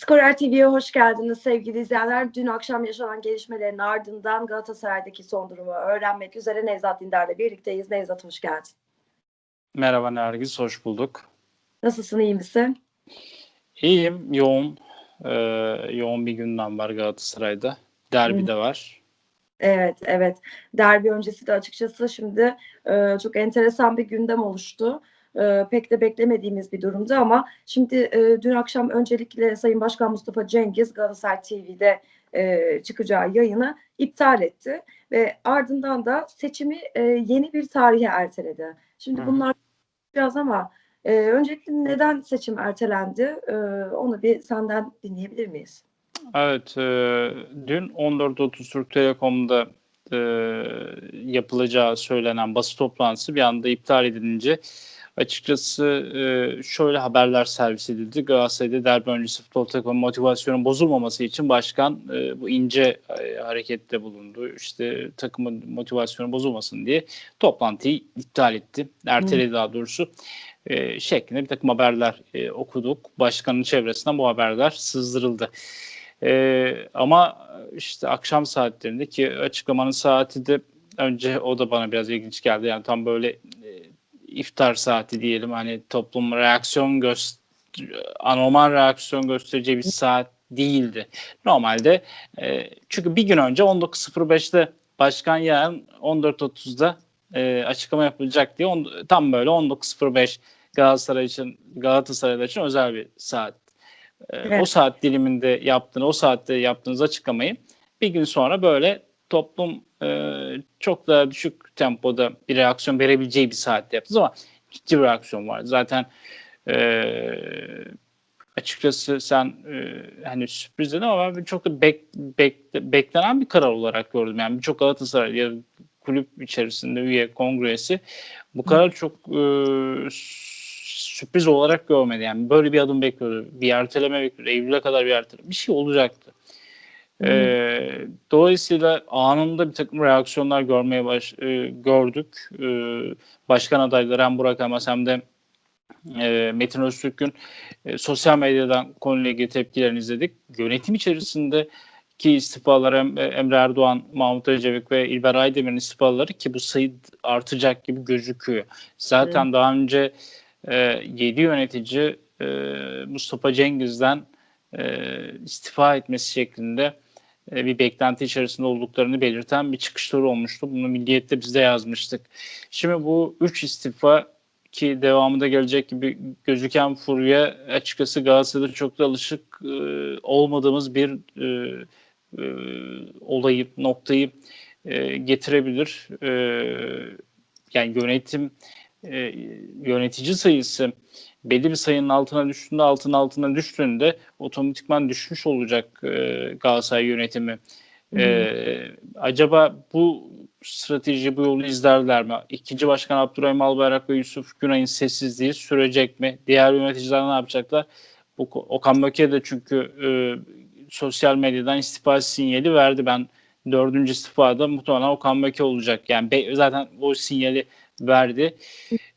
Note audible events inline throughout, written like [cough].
Skorer TV'ye hoş geldiniz sevgili izleyenler. Dün akşam yaşanan gelişmelerin ardından Galatasaray'daki son durumu öğrenmek üzere Nevzat Dindar'la birlikteyiz. Nevzat hoş geldin. Merhaba Nergis, hoş bulduk. Nasılsın, iyi misin? İyiyim, yoğun. Ee, yoğun bir gündem var Galatasaray'da. Derbi Hı. de var. Evet, evet. Derbi öncesi de açıkçası şimdi e, çok enteresan bir gündem oluştu. E, pek de beklemediğimiz bir durumdu ama şimdi e, dün akşam öncelikle Sayın Başkan Mustafa Cengiz Galatasaray TV'de e, çıkacağı yayını iptal etti ve ardından da seçimi e, yeni bir tarihe erteledi. Şimdi bunlar biraz ama e, öncelikle neden seçim ertelendi? E, onu bir senden dinleyebilir miyiz? Evet, e, dün 14.30 Türk Telekom'da e, yapılacağı söylenen basın toplantısı bir anda iptal edilince açıkçası e, şöyle haberler servis edildi. Galatasaray'da derbi öncesi futbol takımı motivasyonun bozulmaması için başkan e, bu ince e, harekette bulundu. İşte takımın motivasyonu bozulmasın diye toplantıyı iptal etti. Erteledi daha doğrusu. E, şeklinde bir takım haberler e, okuduk. Başkanın çevresinden bu haberler sızdırıldı. E, ama işte akşam saatlerinde ki açıklamanın saati de önce o da bana biraz ilginç geldi. Yani tam böyle iftar saati diyelim hani toplum reaksiyon göster anormal reaksiyon göstereceği bir saat değildi. Normalde e, çünkü bir gün önce 19.05'te Başkan yarın 14.30'da e, açıklama yapılacak diye on, tam böyle 19.05 Galatasaray için Galatasaraylar için özel bir saat. E, Evet. O saat diliminde yaptığınız, o saatte yaptığınız açıklamayı bir gün sonra böyle toplum e, çok daha düşük tempoda bir reaksiyon verebileceği bir saatte yaptınız ama ciddi bir reaksiyon var. Zaten e, açıkçası sen e, hani sürpriz dedin ama ben çok da bek, bek- beklenen bir karar olarak gördüm. Yani birçok Galatasaray ya kulüp içerisinde üye kongresi bu karar çok e, sürpriz olarak görmedi. Yani böyle bir adım bekliyordu. Bir erteleme bekliyordu. Eylül'e kadar bir erteleme. Bir şey olacaktı. Ee, dolayısıyla anında bir takım reaksiyonlar görmeye baş, e, gördük. Ee, başkan adayları hem Burak Elmas hem de e, Metin Öztürk'ün e, sosyal medyadan konuyla ilgili tepkilerini izledik. Yönetim içerisinde ki istifalar e, Emre Erdoğan, Mahmut Ecevik ve İlber Aydemir'in istifaları ki bu sayı artacak gibi gözüküyor. Zaten daha önce e, 7 yönetici e, Mustafa Cengiz'den e, istifa etmesi şeklinde e, bir beklenti içerisinde olduklarını belirten bir çıkışları olmuştu. Bunu Milliyet'te biz de yazmıştık. Şimdi bu 3 istifa ki devamında gelecek gibi gözüken furya açıkçası Galatasaray'da çok da alışık e, olmadığımız bir e, e, olayı, noktayı e, getirebilir. E, yani yönetim e, yönetici sayısı belli bir sayının altına düştüğünde altın altına düştüğünde otomatikman düşmüş olacak e, Galatasaray yönetimi. E, acaba bu strateji bu yolu izlerler mi? İkinci başkan Abdurrahim Albayrak ve Yusuf Günay'ın sessizliği sürecek mi? Diğer yöneticiler ne yapacaklar? Bu, Okan Böke de çünkü e, sosyal medyadan istifa sinyali verdi. Ben dördüncü istifada muhtemelen Okan Böke olacak. Yani be, zaten o sinyali verdi.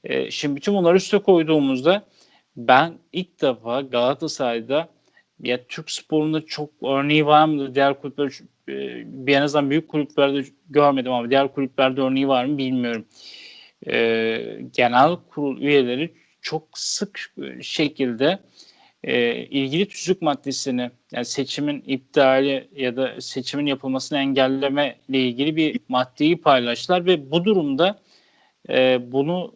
E, şimdi bütün bunları üste koyduğumuzda ben ilk defa Galatasaray'da ya Türk sporunda çok örneği var mı? Diğer kulüpler e, bir en azından büyük kulüplerde görmedim ama diğer kulüplerde örneği var mı bilmiyorum. E, genel kurul üyeleri çok sık şekilde e, ilgili tüzük maddesini yani seçimin iptali ya da seçimin yapılmasını engelleme ile ilgili bir maddeyi paylaştılar ve bu durumda e, bunu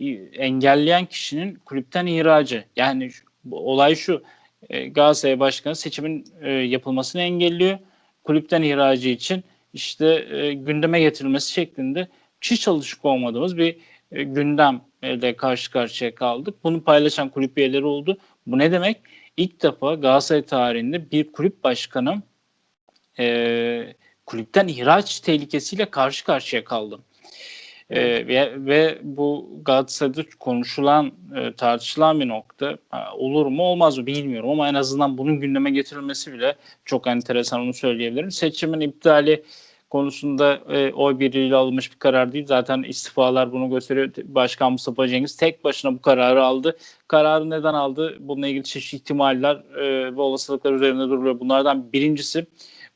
e, engelleyen kişinin kulüpten ihracı. Yani şu- olay şu e, Galatasaray Başkanı seçimin e, yapılmasını engelliyor. Kulüpten ihracı için işte e, gündeme getirilmesi şeklinde hiç alışık olmadığımız bir e, gündemle karşı karşıya kaldık. Bunu paylaşan kulüp üyeleri oldu. Bu ne demek? İlk defa Galatasaray tarihinde bir kulüp başkanı e, kulüpten ihraç tehlikesiyle karşı karşıya kaldı. Ee, ve, ve bu Galatasaray'da konuşulan, e, tartışılan bir nokta. Ha, olur mu olmaz mı bilmiyorum ama en azından bunun gündeme getirilmesi bile çok enteresan onu söyleyebilirim. Seçimin iptali konusunda e, oy birliğiyle alınmış bir karar değil. Zaten istifalar bunu gösteriyor. Başkan Mustafa Cengiz tek başına bu kararı aldı. Kararı neden aldı? Bununla ilgili çeşitli ihtimaller e, ve olasılıklar üzerinde duruluyor. Bunlardan birincisi,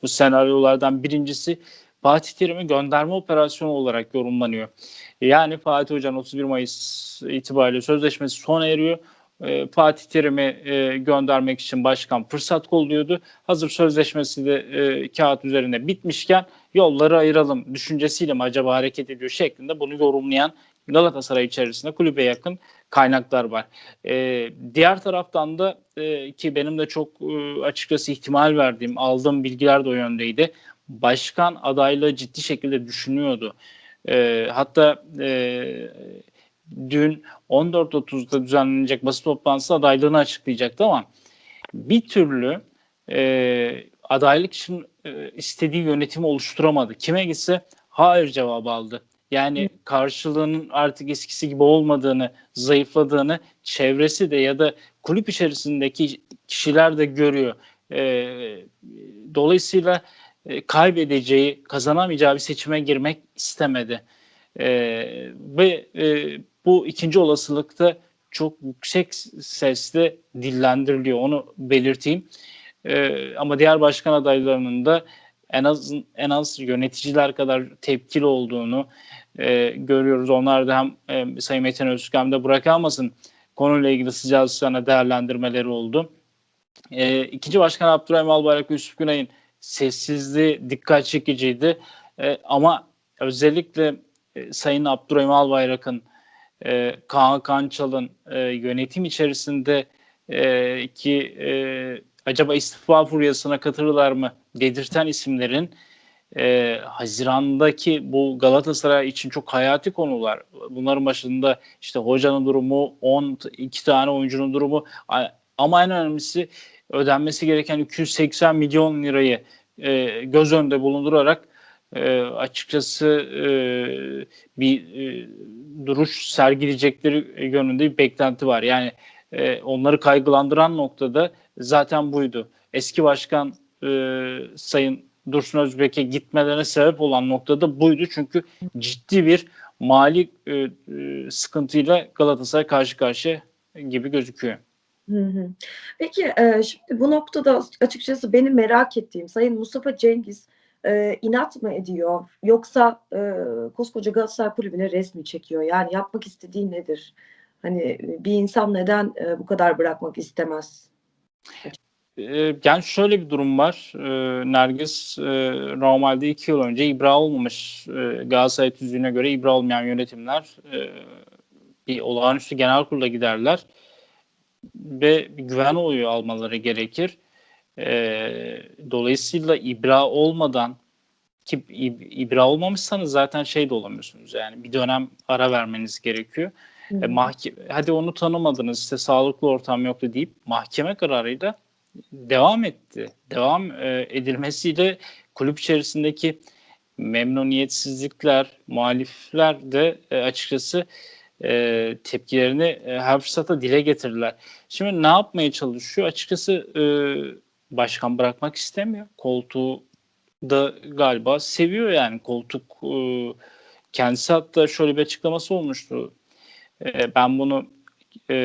bu senaryolardan birincisi Fatih Terim'i gönderme operasyonu olarak yorumlanıyor. Yani Fatih Hoca'nın 31 Mayıs itibariyle sözleşmesi sona eriyor. E, Fatih Terim'i e, göndermek için başkan fırsat kolluyordu. Hazır sözleşmesi de e, kağıt üzerinde bitmişken yolları ayıralım düşüncesiyle mi acaba hareket ediyor şeklinde bunu yorumlayan Galatasaray içerisinde kulübe yakın kaynaklar var. E, diğer taraftan da e, ki benim de çok e, açıkçası ihtimal verdiğim, aldığım bilgiler de o yöndeydi. Başkan adaylığı ciddi şekilde düşünüyordu. E, hatta e, dün 14.30'da düzenlenecek basın toplantısı adaylığını açıklayacaktı ama bir türlü e, adaylık için e, istediği yönetimi oluşturamadı. Kime gitse hayır cevabı aldı. Yani karşılığının artık eskisi gibi olmadığını, zayıfladığını çevresi de ya da kulüp içerisindeki kişiler de görüyor. E, dolayısıyla e, kaybedeceği, kazanamayacağı bir seçime girmek istemedi. E, ve e, bu ikinci olasılıkta çok yüksek sesle dillendiriliyor. Onu belirteyim. E, ama diğer başkan adaylarının da en az en az yöneticiler kadar tepkili olduğunu e, görüyoruz. Onlar da hem e, Sayın Metin Öztürk hem de Burak Almas'ın konuyla ilgili sıcağı sıcağına değerlendirmeleri oldu. E, ikinci başkan Abdurrahim Albayrak ve Yusuf Günay'ın sessizliği dikkat çekiciydi. E, ama özellikle e, Sayın Abdurrahim Albayrak'ın e, Kaan Kançal'ın e, yönetim içerisinde e, ki e, acaba istifa furyasına katılırlar mı dedirten isimlerin e, Haziran'daki bu Galatasaray için çok hayati konular. Bunların başında işte hocanın durumu, 12 tane oyuncunun durumu ama en önemlisi ödenmesi gereken 280 milyon lirayı e, göz önünde bulundurarak e, açıkçası e, bir e, duruş sergileyecekleri yönünde bir beklenti var. Yani e, onları kaygılandıran noktada zaten buydu. Eski başkan e, Sayın Dursun Özbek'e gitmelerine sebep olan noktada buydu. Çünkü ciddi bir mali e, e, sıkıntıyla Galatasaray karşı karşıya gibi gözüküyor. Peki e, şimdi bu noktada açıkçası benim merak ettiğim Sayın Mustafa Cengiz e, inat mı ediyor yoksa e, koskoca Galatasaray kulübüne resmi çekiyor? Yani yapmak istediği nedir? Hani bir insan neden bu kadar bırakmak istemez? E, yani şöyle bir durum var. Nergis normalde iki yıl önce ibra olmamış e, Galatasaray tüzüğüne göre ibra olmayan yönetimler bir olağanüstü genel kurula giderler ve güven oyu almaları gerekir. E, dolayısıyla ibra olmadan ki ibra olmamışsanız zaten şey de olamıyorsunuz yani bir dönem ara vermeniz gerekiyor. E, mahkeme, hadi onu tanımadınız işte sağlıklı ortam yoktu deyip mahkeme kararıyla devam etti. Devam e, edilmesiyle kulüp içerisindeki memnuniyetsizlikler, muhalifler de e, açıkçası e, tepkilerini e, her fırsata dile getirdiler. Şimdi ne yapmaya çalışıyor? Açıkçası e, başkan bırakmak istemiyor. Koltuğu da galiba seviyor yani koltuk e, kendisi hatta şöyle bir açıklaması olmuştu. E, ben bunu e,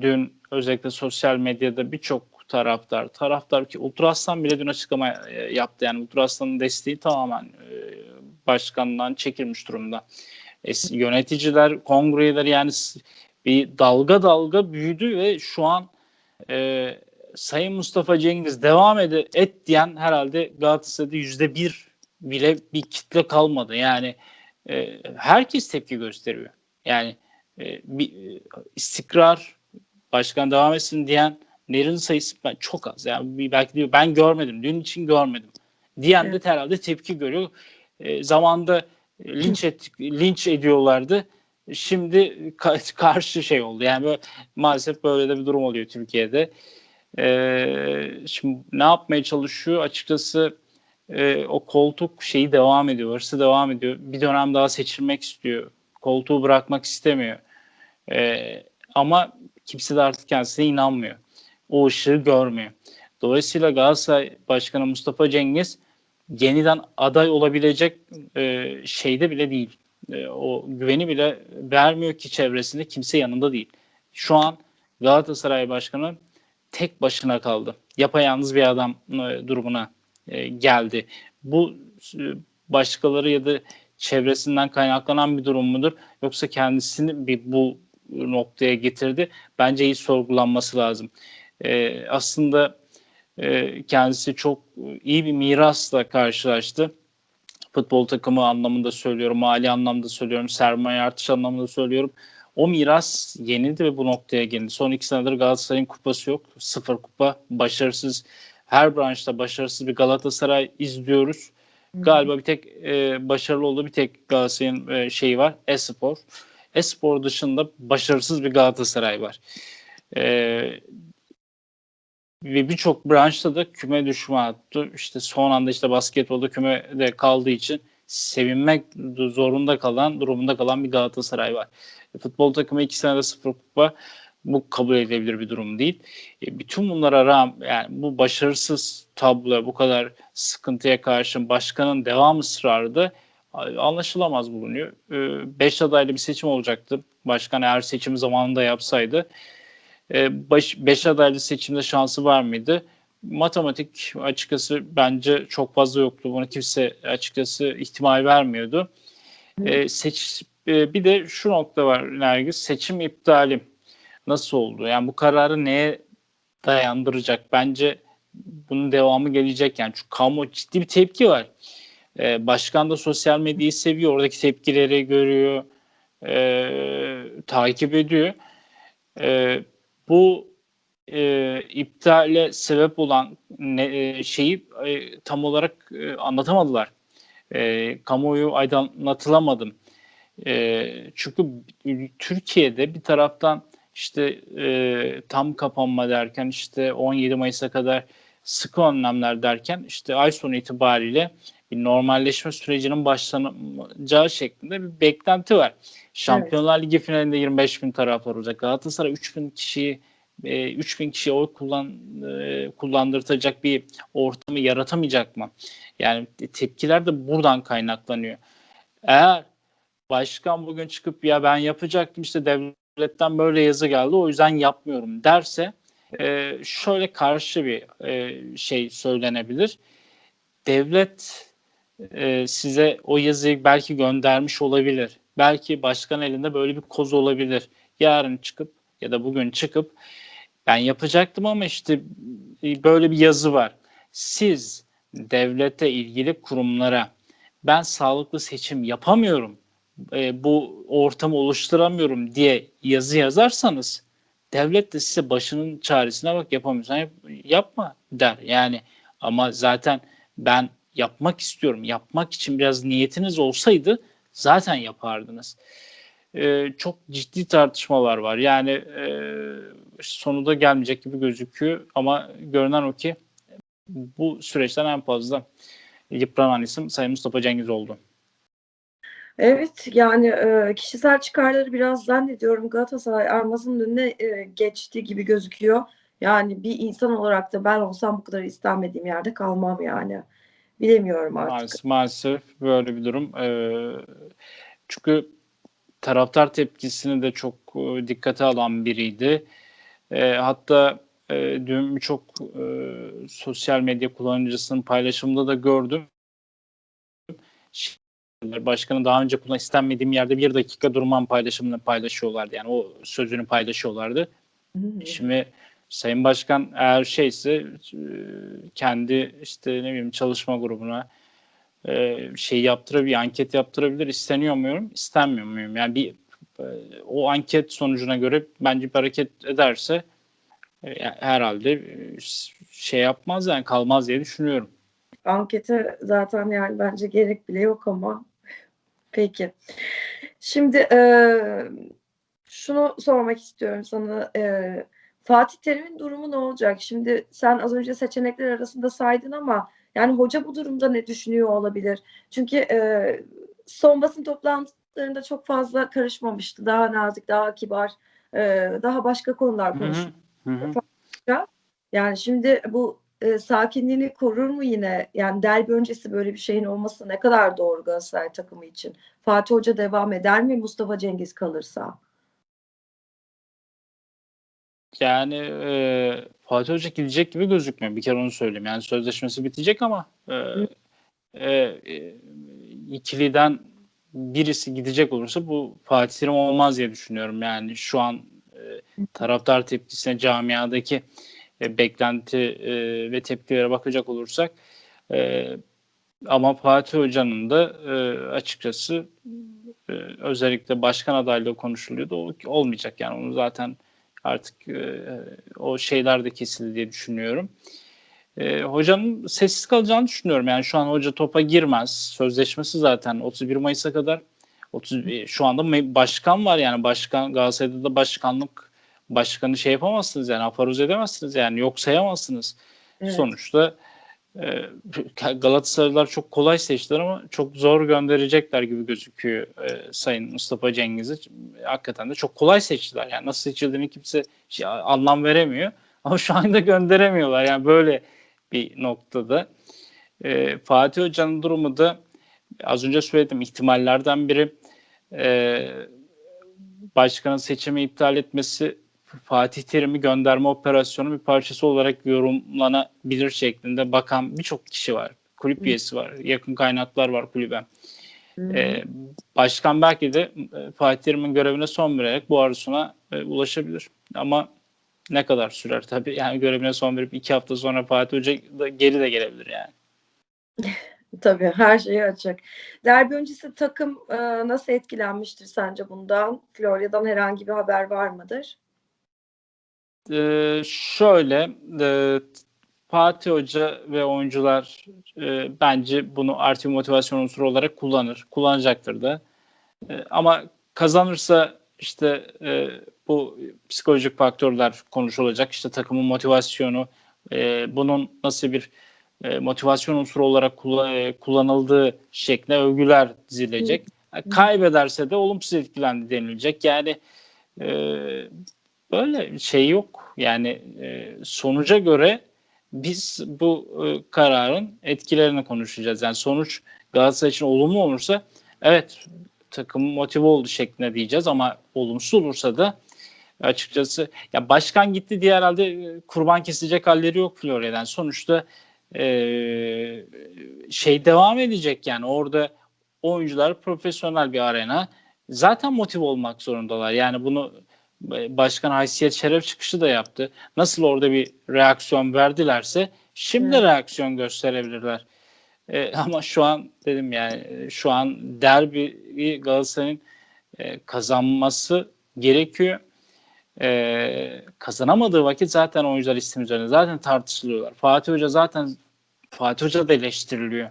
dün özellikle sosyal medyada birçok taraftar, taraftar ki Ultraslan bile dün açıklama e, yaptı. Yani Ultraslan'ın desteği tamamen e, başkandan çekilmiş durumda. E, yöneticiler, kongreler yani bir dalga dalga büyüdü ve şu an e, Sayın Mustafa Cengiz devam ed et diyen herhalde Galatasaray'da yüzde bir bile bir kitle kalmadı. Yani e, herkes tepki gösteriyor. Yani e, bir e, istikrar başkan devam etsin diyenlerin sayısı ben çok az. Yani belki diyor ben görmedim. Dün için görmedim. Diyen de herhalde tepki görüyor. E, zamanda linç et, linç ediyorlardı. Şimdi ka- karşı şey oldu. Yani böyle, maalesef böyle de bir durum oluyor Türkiye'de. Ee, şimdi ne yapmaya çalışıyor? Açıkçası e, o koltuk şeyi devam ediyor, hırsı devam ediyor. Bir dönem daha seçilmek istiyor. Koltuğu bırakmak istemiyor. Ee, ama kimse de artık kendisine inanmıyor. O ışığı görmüyor. Dolayısıyla Galatasaray Başkanı Mustafa Cengiz yeniden aday olabilecek e, şeyde bile değil. E, o güveni bile vermiyor ki çevresinde kimse yanında değil. Şu an Galatasaray Başkanı tek başına kaldı. Yapayalnız bir adam e, durumuna e, geldi. Bu e, başkaları ya da çevresinden kaynaklanan bir durum mudur? Yoksa kendisini bir bu noktaya getirdi. Bence iyi sorgulanması lazım. E, aslında e, kendisi çok iyi bir mirasla karşılaştı. Futbol takımı anlamında söylüyorum, mali anlamda söylüyorum, sermaye artış anlamında söylüyorum. O miras yenildi ve bu noktaya geldi. Son iki senedir Galatasaray'ın kupası yok. Sıfır kupa, başarısız. Her branşta başarısız bir Galatasaray izliyoruz. Galiba bir tek e, başarılı olduğu bir tek Galatasaray'ın e, şeyi var. Espor. Espor dışında başarısız bir Galatasaray var. E, ve birçok branşta da küme düşme attı. İşte son anda işte basketbolda kümede kaldığı için sevinmek zorunda kalan, durumunda kalan bir Galatasaray var. E, futbol takımı iki senede sıfır kupa bu kabul edilebilir bir durum değil. E, bütün bunlara rağmen yani bu başarısız tablo bu kadar sıkıntıya karşın başkanın devam ısrarı da anlaşılamaz bulunuyor. E, beş adaylı bir seçim olacaktı. Başkan eğer seçim zamanında yapsaydı e, baş, beş adaylı seçimde şansı var mıydı? Matematik açıkçası bence çok fazla yoktu. Bunu kimse açıkçası ihtimal vermiyordu. E, seç, e, bir de şu nokta var Nergis. Seçim iptali nasıl oldu? Yani bu kararı neye dayandıracak? Bence bunun devamı gelecek. Yani şu kamu ciddi bir tepki var. E, başkan da sosyal medyayı seviyor. Oradaki tepkileri görüyor. E, takip ediyor. E, bu e, iptale sebep olan ne, e, şeyi e, tam olarak e, anlatamadılar. E, kamuoyu aydınlatılamadım. E, çünkü Türkiye'de bir taraftan işte e, tam kapanma derken işte 17 Mayıs'a kadar sıkı önlemler derken işte ay sonu itibariyle bir normalleşme sürecinin başlanacağı şeklinde bir beklenti var. Şampiyonlar evet. Ligi finalinde 25 bin taraftar olacak. Galatasaray 3 bin kişiyi e, 3 bin kişiye oy kullan, e, kullandırtacak bir ortamı yaratamayacak mı? Yani tepkiler de buradan kaynaklanıyor. Eğer başkan bugün çıkıp ya ben yapacaktım işte devletten böyle yazı geldi o yüzden yapmıyorum derse e, şöyle karşı bir e, şey söylenebilir. Devlet e, size o yazıyı belki göndermiş olabilir. Belki başkan elinde böyle bir koz olabilir. Yarın çıkıp ya da bugün çıkıp ben yapacaktım ama işte böyle bir yazı var. Siz devlete ilgili kurumlara ben sağlıklı seçim yapamıyorum, e, bu ortamı oluşturamıyorum diye yazı yazarsanız devlet de size başının çaresine bak yapamıyorsan yap, yapma der. Yani ama zaten ben yapmak istiyorum. Yapmak için biraz niyetiniz olsaydı zaten yapardınız. Ee, çok ciddi tartışmalar var. Yani e, sonunda gelmeyecek gibi gözüküyor ama görünen o ki bu süreçten en fazla yıpranan isim Sayın Mustafa Cengiz oldu. Evet yani e, kişisel çıkarları biraz zannediyorum Galatasaray armasının önüne e, geçti gibi gözüküyor. Yani bir insan olarak da ben olsam bu kadar istenmediğim yerde kalmam yani. Bilemiyorum artık. Maalesef, maalesef böyle bir durum. Ee, çünkü taraftar tepkisini de çok e, dikkate alan biriydi. E, hatta e, dün birçok e, sosyal medya kullanıcısının paylaşımında da gördüm. Başkanın daha önce kullan istenmediğim yerde bir dakika durmam paylaşımını paylaşıyorlardı. Yani o sözünü paylaşıyorlardı. Hmm. Şimdi Sayın Başkan eğer şeyse e, kendi işte ne bileyim çalışma grubuna e, şey yaptırabilir, anket yaptırabilir. İsteniyor muyum? İstenmiyor muyum? Yani bir e, o anket sonucuna göre bence bir hareket ederse herhalde şey yapmaz yani kalmaz diye düşünüyorum. Ankete zaten yani bence gerek bile yok ama peki. Şimdi e, şunu sormak istiyorum sana. E, Fatih Terim'in durumu ne olacak? Şimdi sen az önce seçenekler arasında saydın ama yani hoca bu durumda ne düşünüyor olabilir? Çünkü e, son basın toplantılarında çok fazla karışmamıştı. Daha nazik, daha kibar, e, daha başka konular konuştu. Yani şimdi bu e, sakinliğini korur mu yine? Yani derbi öncesi böyle bir şeyin olması ne kadar doğru Galatasaray takımı için? Fatih Hoca devam eder mi Mustafa Cengiz kalırsa? Yani e, Fatih Hoca gidecek gibi gözükmüyor. Bir kere onu söyleyeyim. Yani sözleşmesi bitecek ama e, e, e, ikiliden birisi gidecek olursa bu Fatih Terim olmaz diye düşünüyorum. Yani şu an e, taraftar tepkisine camiadaki e, beklenti e, ve tepkilere bakacak olursak e, ama Fatih Hoca'nın da e, açıkçası e, özellikle başkan adaylığı konuşuluyordu. O olmayacak yani onu zaten artık e, o şeyler de kesildi diye düşünüyorum. E, hocanın sessiz kalacağını düşünüyorum. Yani şu an hoca topa girmez. Sözleşmesi zaten 31 Mayıs'a kadar 30 e, şu anda başkan var yani başkan Galatasaray'da da başkanlık başkanı şey yapamazsınız yani afaruz edemezsiniz yani yok sayamazsınız. Evet. Sonuçta Galatasaraylılar çok kolay seçtiler ama çok zor gönderecekler gibi gözüküyor e, Sayın Mustafa Cengiz'i. Hakikaten de çok kolay seçtiler. Yani nasıl seçildiğini kimse şey, anlam veremiyor. [laughs] Ama şu anda gönderemiyorlar. Yani böyle bir noktada. E, Fatih Hoca'nın durumu da az önce söyledim ihtimallerden biri e, başkanın seçimi iptal etmesi Fatih Terim'i gönderme operasyonu bir parçası olarak yorumlanabilir şeklinde bakan birçok kişi var. Kulüp üyesi var, yakın kaynaklar var kulübe. Ee, başkan belki de e, Fatih Terim'in görevine son vererek bu arzusuna e, ulaşabilir. Ama ne kadar sürer tabii. Yani görevine son verip iki hafta sonra Fatih Hoca da geri de gelebilir yani. [laughs] Tabii her şeyi açık. Derbi öncesi takım e, nasıl etkilenmiştir sence bundan? Florya'dan herhangi bir haber var mıdır? Ee, şöyle e, Fatih Hoca ve oyuncular e, bence bunu artı bir motivasyon unsuru olarak kullanır. Kullanacaktır da. E, ama kazanırsa işte e, bu psikolojik faktörler konuşulacak. İşte takımın motivasyonu, e, bunun nasıl bir e, motivasyon unsuru olarak kullan- e, kullanıldığı şeklinde övgüler dizilecek. E, Kaybederse de olumsuz etkilendi denilecek. Yani e, böyle şey yok. Yani e, sonuca göre biz bu e, kararın etkilerini konuşacağız. Yani sonuç Galatasaray için olumlu olursa evet takım motive oldu şeklinde diyeceğiz ama olumsuz olursa da açıkçası ya başkan gitti diye herhalde e, kurban kesecek halleri yok Florya'dan. Sonuçta e, şey devam edecek yani orada oyuncular profesyonel bir arena zaten motive olmak zorundalar. Yani bunu başkan haysiyet şeref çıkışı da yaptı. Nasıl orada bir reaksiyon verdilerse şimdi Evet. reaksiyon gösterebilirler. E, [laughs] ama şu an dedim yani şu an derbi Galatasaray'ın e, kazanması gerekiyor. E, kazanamadığı vakit zaten oyuncular isim üzerine zaten tartışılıyorlar. Fatih Hoca zaten Fatih Hoca da eleştiriliyor.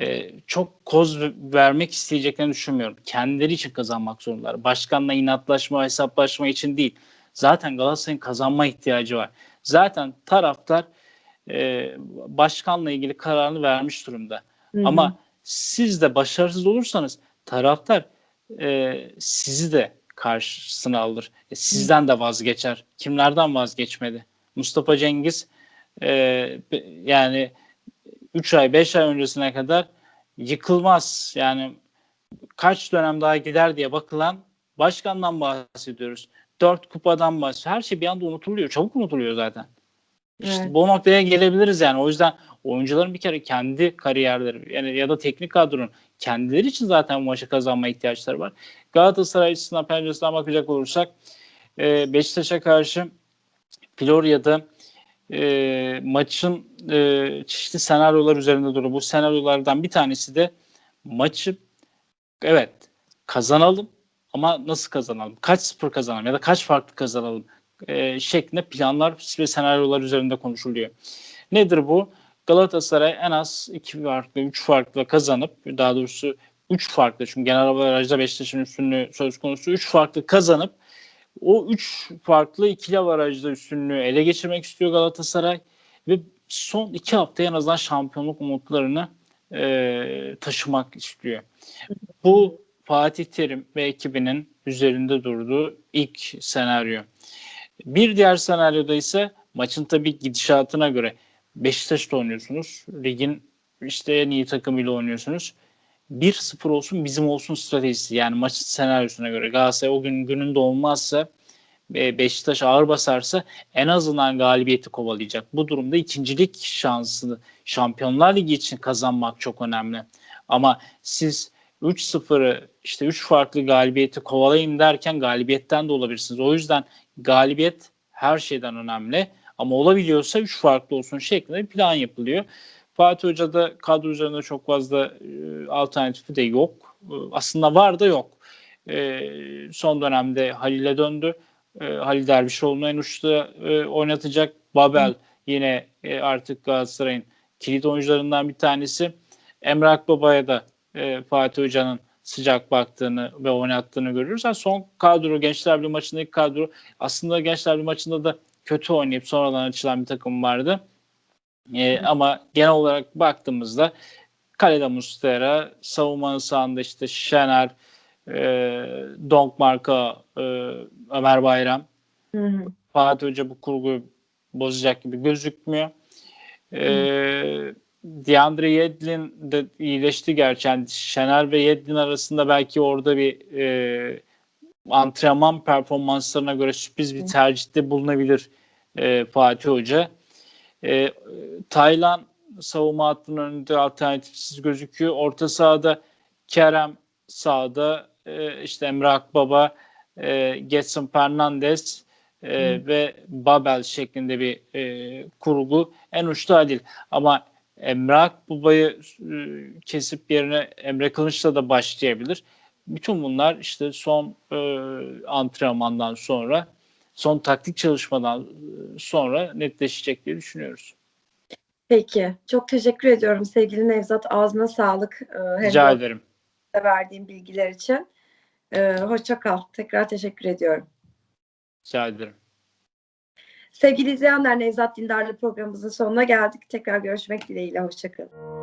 E, çok koz vermek isteyeceklerini düşünmüyorum. Kendileri için kazanmak zorundalar. Başkanla inatlaşma, hesaplaşma için değil. Zaten Galatasaray'ın kazanma ihtiyacı var. Zaten taraftar e, başkanla ilgili kararını vermiş durumda. Hı hı. Ama siz de başarısız olursanız taraftar e, sizi de karşısına alır. E, sizden de vazgeçer. Kimlerden vazgeçmedi? Mustafa Cengiz e, yani 3 ay 5 ay öncesine kadar yıkılmaz. Yani kaç dönem daha gider diye bakılan başkandan bahsediyoruz. 4 kupadan bahsediyoruz. Her şey bir anda unutuluyor. Çabuk unutuluyor zaten. İşte Evet. bu noktaya gelebiliriz yani. O yüzden oyuncuların bir kere kendi kariyerleri yani ya da teknik kadronun kendileri için zaten bu maçı kazanma ihtiyaçları var. Galatasaray açısından penceresinden bakacak olursak Beşiktaş'a karşı Florya'da e, maçın e, çeşitli senaryolar üzerinde duruyor. Bu senaryolardan bir tanesi de maçı evet kazanalım ama nasıl kazanalım? Kaç sıfır kazanalım ya da kaç farklı kazanalım? E, şeklinde planlar ve senaryolar üzerinde konuşuluyor. Nedir bu? Galatasaray en az iki farklı, üç farklı kazanıp daha doğrusu üç farklı çünkü genel avarajda Beşiktaş'ın üstünlüğü söz konusu üç farklı kazanıp o üç farklı ikili avarajda üstünlüğü ele geçirmek istiyor Galatasaray ve son iki hafta en azından şampiyonluk umutlarını e, taşımak istiyor. Bu Fatih Terim ve ekibinin üzerinde durduğu ilk senaryo. Bir diğer senaryoda ise maçın tabii gidişatına göre Beşiktaş'ta oynuyorsunuz. Ligin işte en iyi takımıyla oynuyorsunuz. 1-0 olsun bizim olsun stratejisi. Yani maçın senaryosuna göre Galatasaray o gün gününde olmazsa e, Beşiktaş ağır basarsa en azından galibiyeti kovalayacak. Bu durumda ikincilik şansını Şampiyonlar Ligi için kazanmak çok önemli. Ama siz 3-0'ı işte 3 farklı galibiyeti kovalayın derken galibiyetten de olabilirsiniz. O yüzden galibiyet her şeyden önemli. Ama olabiliyorsa 3 farklı olsun şeklinde bir plan yapılıyor. Fatih Hoca da kadro üzerinde çok fazla e, alternatifi de yok. E, aslında var da yok. E, son dönemde Halil'e döndü. E, Halil Dervişoğlu'nu en uçta e, oynatacak. Babel yine e, artık Galatasaray'ın kilit oyuncularından bir tanesi. Emre Akbaba'ya da e, Fatih Hoca'nın sıcak baktığını ve oynattığını görüyoruz. Yani son kadro Gençler Birliği maçındaki kadro aslında Gençler Birliği maçında da kötü oynayıp sonradan açılan bir takım vardı. E, ama genel olarak baktığımızda kalede Mustera, savunmanın sağında işte Şener, e, Donk Marka, e, Ömer Bayram. Hı hı. Fatih Hoca bu kurguyu bozacak gibi gözükmüyor. Ee, DeAndre Yedlin de iyileşti gerçi. Yani Şener ve Yedlin arasında belki orada bir e, antrenman performanslarına göre sürpriz bir tercihte bulunabilir e, Fatih Hoca. E, Taylan savunma hattının önünde alternatifsiz gözüküyor. Orta sahada Kerem sağda e, işte Emre Akbaba, e, Getson Fernandez e, ve Babel şeklinde bir e, kurgu. En uçta Halil. Ama Emre Akbaba'yı e, kesip yerine Emre Kılıç'la da başlayabilir. Bütün bunlar işte son e, antrenmandan sonra, son taktik çalışmadan sonra netleşecek diye düşünüyoruz. Peki. Çok teşekkür ediyorum sevgili Nevzat. Ağzına sağlık. Ee, hem Rica de ederim. verdiğin bilgiler için. Ee, hoşça kal. Tekrar teşekkür ediyorum. Rica ederim. Sevgili izleyenler Nevzat Dindarlı programımızın sonuna geldik. Tekrar görüşmek dileğiyle. Hoşça kalın.